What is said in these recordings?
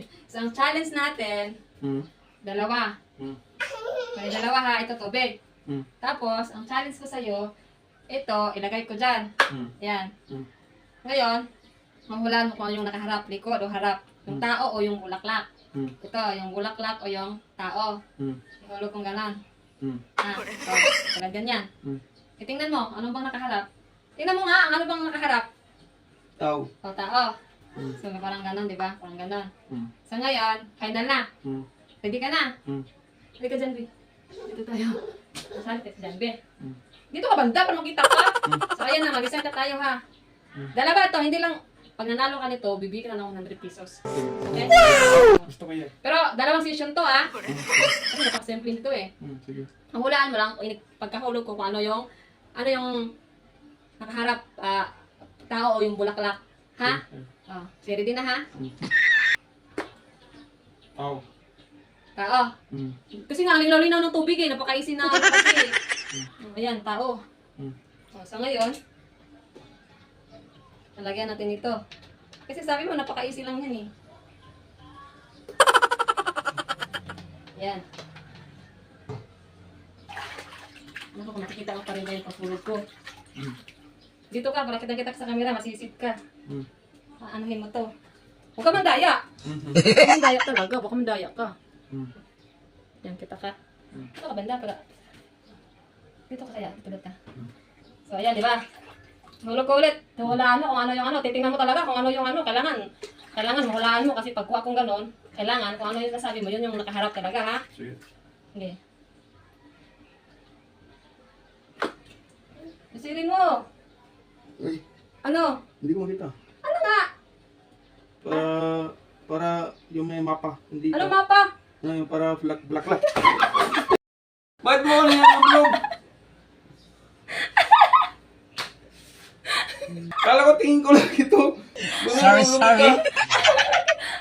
so, ang challenge natin, Hmm. dalawa. Hmm. May dalawa ha, ito tubig. Hmm. Tapos, ang challenge ko sa'yo, ito, ilagay ko dyan. Hmm. Yan. Hmm. Ngayon, mahulaan mo kung ano yung nakaharap, likod o harap. Yung Hmm. tao o yung bulaklak. Hmm. Ito, yung bulaklak o yung tao. Hmm. Ihulog kong ganon. Hmm. Ah, ito, tulad ganyan. Hmm. E, tingnan mo, ano bang nakaharap? Tingnan mo nga, ano bang nakaharap? Tao. O, tao. Hmm. So, parang ganon, di ba? Parang ganon. Hmm. So, ngayon, final na. Hmm. Ready ka na? Hmm. Ready ka dyan, B. Dito tayo. Nasali tayo dyan, B. Hmm. Dito ka banda para makita ka. So, ayan na, mag-isang tayo, ha. Hmm. Dalawa to, hindi lang, pag nanalo ka nito, bibigyan ka na ng 100 pesos. Okay? Gusto ko yan. Pero, dalawang session to, ha. Kasi napakasimple nito, eh. Hmm. Sige. Ang hulaan mo lang, pagkahulog ko kung ano yung, ano yung nakaharap, ah, tao o yung bulaklak. Ha? Hmm. Oh, ready na ha? Tao. Tao. Hmm. Kasi nga, ang linaw ng tubig eh, napakaisin na kasi. Oh, Ayan, tao. Hmm. Oh, so ngayon, nalagyan natin ito. Kasi sabi mo, napaka-easy lang yan eh. Yan. Naku, kung makikita mo pa rin ba yung pagpulog ko. Hmm. Dito ka, para kita-kita sa camera, masisid ka. Hmm. Aanahin mo to. Huwag ka mandaya! Huwag ka mandaya talaga, baka mandaya ka. Yan, kita ka. Hmm. Ito ka banda, pala. Dito ka kaya, dito ka. So, ayan, di ba? Hulog ko ulit. Hulaan mo kung ano yung ano. Titingnan mo talaga kung ano yung ano. Kailangan, kailangan hulaan mo kasi pagkuha kong ganon, kailangan kung ano yung nasabi mo, yun yung nakaharap talaga, ha? Sige. Sige. Basirin mo. Uy, Ano? hindi ko makita. Ano nga? Para, para yung may mapa. Hindi Ano ka- mapa? Ano yung para black, black, black. Bakit mo yan ang vlog? Kala ko tingin ko lang ito. Sorry, sorry.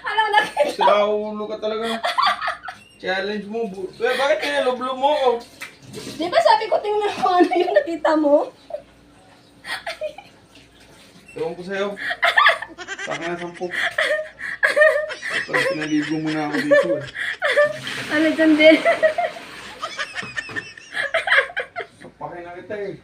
Ano na? Sira ulo ka talaga. Challenge mo. bu- Eh, bakit kaya loblo mo ako? Di ba sabi ko tingnan mo ano yung nakita mo? Ewan ko sa'yo. Saka na sampu. Tapos pinaligo mo na ako dito eh. Dyan din? Sapakin na kita eh.